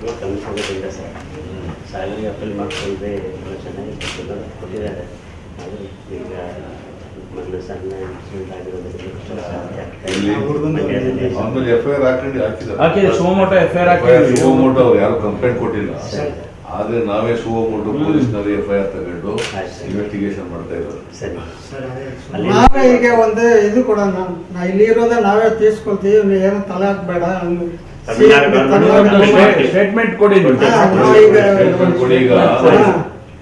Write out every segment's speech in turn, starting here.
ಇವಾಗ ಕಮಿಷನ್ಗಳಿಂದ ಸರ್. ಸಾಲಿಗೆ ಅಪೀಲ್ ಮಾಡ್ಕೊಂಡ್ರೆ ತುಂಬ ಚೆನ್ನಾಗಿ ಕೊಟ್ಟಿದ್ದಾರೆ ಕೊಟ್ಟಿದ್ದಾರೆ. ಅದು ಈಗ ಮೊದಲು ಸಣ್ಣ ಇನ್ಸಿಡೆಂಟ್ ಆಗಿರೋದ್ರಿಂದ ಎಫ್ ಐ ಆರ್ ಹಾಕಿದ್ದಾರೆ. ಶಿವಮೊಗ್ಗ ಅವ್ರು ಯಾರು ಕಂಪ್ಲೇಂಟ್ ಕೊಟ್ಟಿಲ್ಲ. ಸರಿ. ಆದ್ರೆ ನಾವೇ ಶಿವಮೊಗ್ಗ ಪೊಲೀಸ್ನವರು ಎಫ್ ಐ ಆರ್ ತಗೊಂಡು. ಇನ್ವೆಸ್ಟಿಗೇಷನ್ ಮಾಡ್ತಾ ಇರೋದು. ನಾವೇ ಈಗ ಒಂದು ಇದು ಕೂಡ ನಾ ಇಲ್ಲಿ ಇರೋದೇ ನಾವೇ ತೀರ್ಸ್ಕೊಳ್ತೀವಿ. ಏನು ತಲೆ ಹಾಕ್ಬೇಡ. ತಮಿಳ್ನಾಡು government ಸ್ಟೇಟ್ಮೆಂಟ್ ಕೊಡಿ. ಈಗ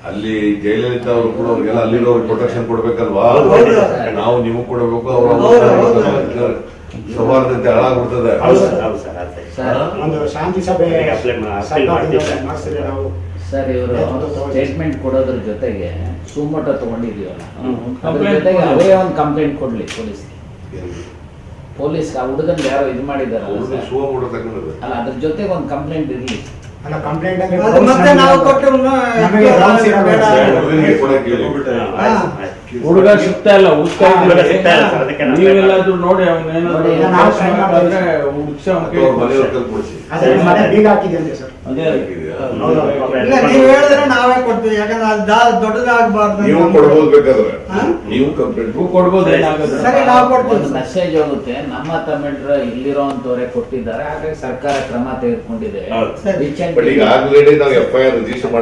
ಅಲ್ಲಿ ಜಯಲಲಿತಾ ಅವರು ಕೂಡ ಅವ್ರಿಗೆಲ್ಲ ಅಲ್ಲಿರೋ ಪ್ರೊಟೆಕ್ಷನ್ ಕೊಡ್ಬೇಕಲ್ವಾ. ನಾವು ನೀವು ಕೊಡಬೇಕು ಅವರ. ಸೌಹಾರ್ದತೆ ಹಾಳಾಗ್ಬಿಡ್ತದೆ. ಒಂದು ಶಾಂತಿ ಸಭೆ ಸರ್. ಇವರು. ಸ್ಟೇಟ್ಮೆಂಟ್ ಕೊಡೋದ್ರ ಜೊತೆಗೆ ಸುಮ್ಮಟ ತಗೊಂಡಿದೀವಲ್ಲ. ಅದ್ರ ಜೊತೆಗೆ ಅದೇ ಅವರೇ ಒಂದು ಕಂಪ್ಲೇಂಟ್ ಕೊಡ್ಲಿ ಪೊಲೀಸ್ ಪೊಲೀಸ್ ಆ ಹುಡುಗನ್ ಯಾರೋ ಇದು ಮಾಡಿದಾರಲ್ಲ ಅವ್ರದ್ದು ಸರ್ ಶಿವಮೊಗ್ಗ ತಗೊಂಡದ್ದು ಅಲ್ಲ ಅದ್ರ ಜೊತೆಗೆ ಒಂದು ಕಂಪ್ಲೇಂಟ್ ಇರಲಿ ಅಲ್ಲ ಕಂಪ್ಲೇಂಟ್ ಅದು ಮತ್ತೆ ನಾವು ಕೊಟ್ಟು ನಮಗೆ grounds ಇರಲ್ಲ ಸರ್. ಹುಡುಗನಿಗೆ ಕೊಡಕ್ಕೆ ಹೇಳಿ. ಹಾ, ಆಯ್ತು, ಆಯ್ತು. ಹುಡುಗ ಸಿಗ್ತಾ ಇಲ್ಲ ಹುಡುಕ್ತಾ ಹುಡುಗ ಇದ್ದೀವಿ. ಸಿಗ್ತಾ ಇಲ್ಲ ಸರ್, ಅದಕ್ಕೆ ನಾನು ನೀವೆಲ್ಲಾದ್ರೂ ನೋಡಿ ನೋಡಿ, ನಾವು try ಮಾಡ್ತೀವಿ. ಅಂದ್ರೆ ಹುಡ್ಕ್ಸಿ ಅವ್ನ ಅಥವಾ ಅವ್ರ ಮನೆಯವ್ರ ಕೊಡ್ಸಿ. ಅದೇ ಮನೆ ಬೀಗ ಹಾಕಿದೆ ಸರ್ ಅದೇ ಹಾಕಿದ್ಯಾ? ಇಲ್ಲ ನೀವು ಹೇಳಿದ್ರೆ ನಾವೇ ಕೊಡ್ತೀವಿ. ಯಾಕಂದ್ರೆ ಅದು ದಾ- ದೊಡ್ಡದಾಗಬಾರ್ದು ನೀವು ಕೊಡ್ಬೋದು ಬೇಕಾದ್ರೆ? ನೀವು ಕಂಪ್ಲೇಂಟ್ ಕೊಡ್ಬೋದು. ಏನಾಗುತ್ತೆ ಸರಿ ನಾವು ಕೊಡ್ತೀವಿ. ಒಂದು ಮೆಸೇಜ್ ಹೋಗುತ್ತೆ. ನಮ್ಮ ತಮಿಳರ ಕೊಟ್ಟಿದ್ದಾರೆ. ಹಾಗಾಗಿ ಸರ್ಕಾರ ಕ್ರಮ ತೆಗೆದುಕೊಂಡಿದೆ. ಹೌದು. ಸರಿ. ಬಟ್ ಈಗ ನಾವು ಎಫ್ ಐ ಆರ್ ರಿಜಿಸ್ಟರ್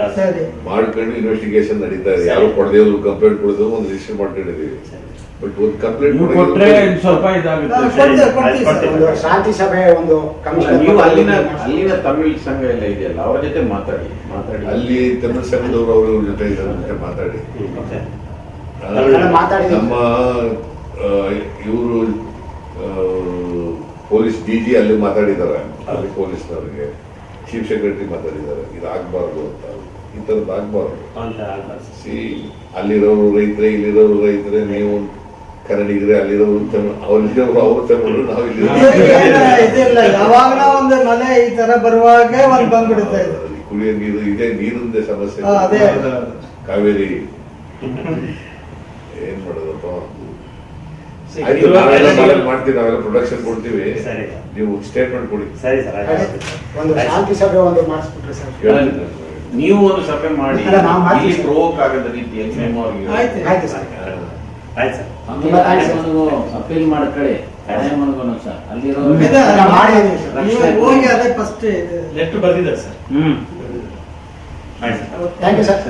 ಹೌದು. ಸರಿ. ಮಾಡ್ಕೊಂಡು ಇನ್ವೆಸ್ಟಿಗೇಷನ್ ನಡೀತಾ ಇದೆ. ಯಾರು ಕೊಡದೇ ಇದ್ರು ಕಂಪ್ಲೇಂಟ್ ಕೊಡೋದು ಒಂದು ರಿಜಿಸ್ಟರ್ ಮಾಡ್ಕೊಂಡಿದೀವಿ. ಬಟ್ ಒಂದು ಕಂಪ್ಲೇಂಟ್ ನೀವು ಸ್ವಲ್ಪ ಇದಾಗುತ್ತೆ. ಶಾಂತಿ ಸಭೆ ಒಂದು ನೀವು ಅಲ್ಲಿನ ಅಲ್ಲಿನ ತಮಿಳ್ ಸಂಘ ಎಲ್ಲ ಇದೆಯಲ್ಲ ಅವರ ಜೊತೆ ಮಾತಾಡಿ ಮಾತಾಡಿ. ಅಲ್ಲಿ ತಮಿಳ್ ಸಂಘದವರು ಅವರ ಜೊತೆ ಇದ್ರ ಜೊತೆ ಮಾತಾಡಿ. ನಮ್ಮ ಇವರು ಪೊಲೀಸ್ ಡಿ ಜಿ ಅಲ್ಲಿ ಮಾತಾಡಿದ್ದಾರೆ. ಅಲ್ಲಿ ಪೊಲೀಸ್ನವ್ರಿಗೆ. ಚೀಫ್ ಸೆಕ್ರೆಟರಿ ಮಾತಾಡಿದ್ದಾರೆ. ಇದು ಆಗ್ಬಾರ್ದು ಅಂತ. ಈ ಥರದ್ದು ಆಗ್ಬಾರ್ದು. ಸಿ ಅಲ್ಲಿರೋರು ರೈತರೇ ಇಲ್ಲಿರೋರು ರೈತರೇ ನೀವು ಕನ್ನಡಿಗರೇ ಅಲ್ಲಿರೋರು ತಮಿಳ್ ಅವ್ರಿರೋರು ಅವ್ರು ತಮಿಳು ನಾವು ಇಲ್ಲಿ ಇದೇನು ಇದಿಲ್ಲ. ಯಾವಾಗ ಒಂದು ಮನೆ ಈ ತರ ಬರುವಾಗ ಒಂದು ಬಂದ್ಬಿಡುತ್ತೆ ಇದು. ಕುಡಿಯೋ ನೀರು ಇದೇ ನೀರಿಂದೇ ಸಮಸ್ಯೆ. ಕಾವೇರಿ. ಏನ್ ಮಾಡೋದಪ್ಪ? ನಾವೆಲ್ಲ ಮಾಡ್ತೀವಿ ನಾವೆಲ್ಲ ಪ್ರೊಡಕ್ಷನ್ ಕೊಡ್ತೀವಿ. ಸರಿ. ನೀವು ಸ್ಟೇಟ್ಮೆಂಟ್ ಕೊಡಿ. ಸರಿ ಸರ್. ಒಂದು ಶಾಂತಿ ಸಭೆ ಒಂದು ಮಾಡಿಸ್ಬಿಟ್ರೆ ಸರ್. ನೀವು ಒಂದು ಸಭೆ ಮಾಡಿ ಸರ್. ಆಗದ ರೀತಿಯಲ್ಲಿ ಆಯ್ತು ಆಯ್ತು ಸರ್. ಆಯ್ತು. ಸರ್. ಅಪೀಲ್ ಮಾಡ್ಕೊಳ್ಳಿ ಸರ್. ಅಲ್ಲಿರೋ ಹೋಗಿ ಅದೇ ಫಸ್ಟ್ ಲೆಟರ್ ಬರ್ದಿದ್ದಾರೆ ಸರ್. ಹ್ಮ್. ಆಯ್ತು. Sir thank you sir.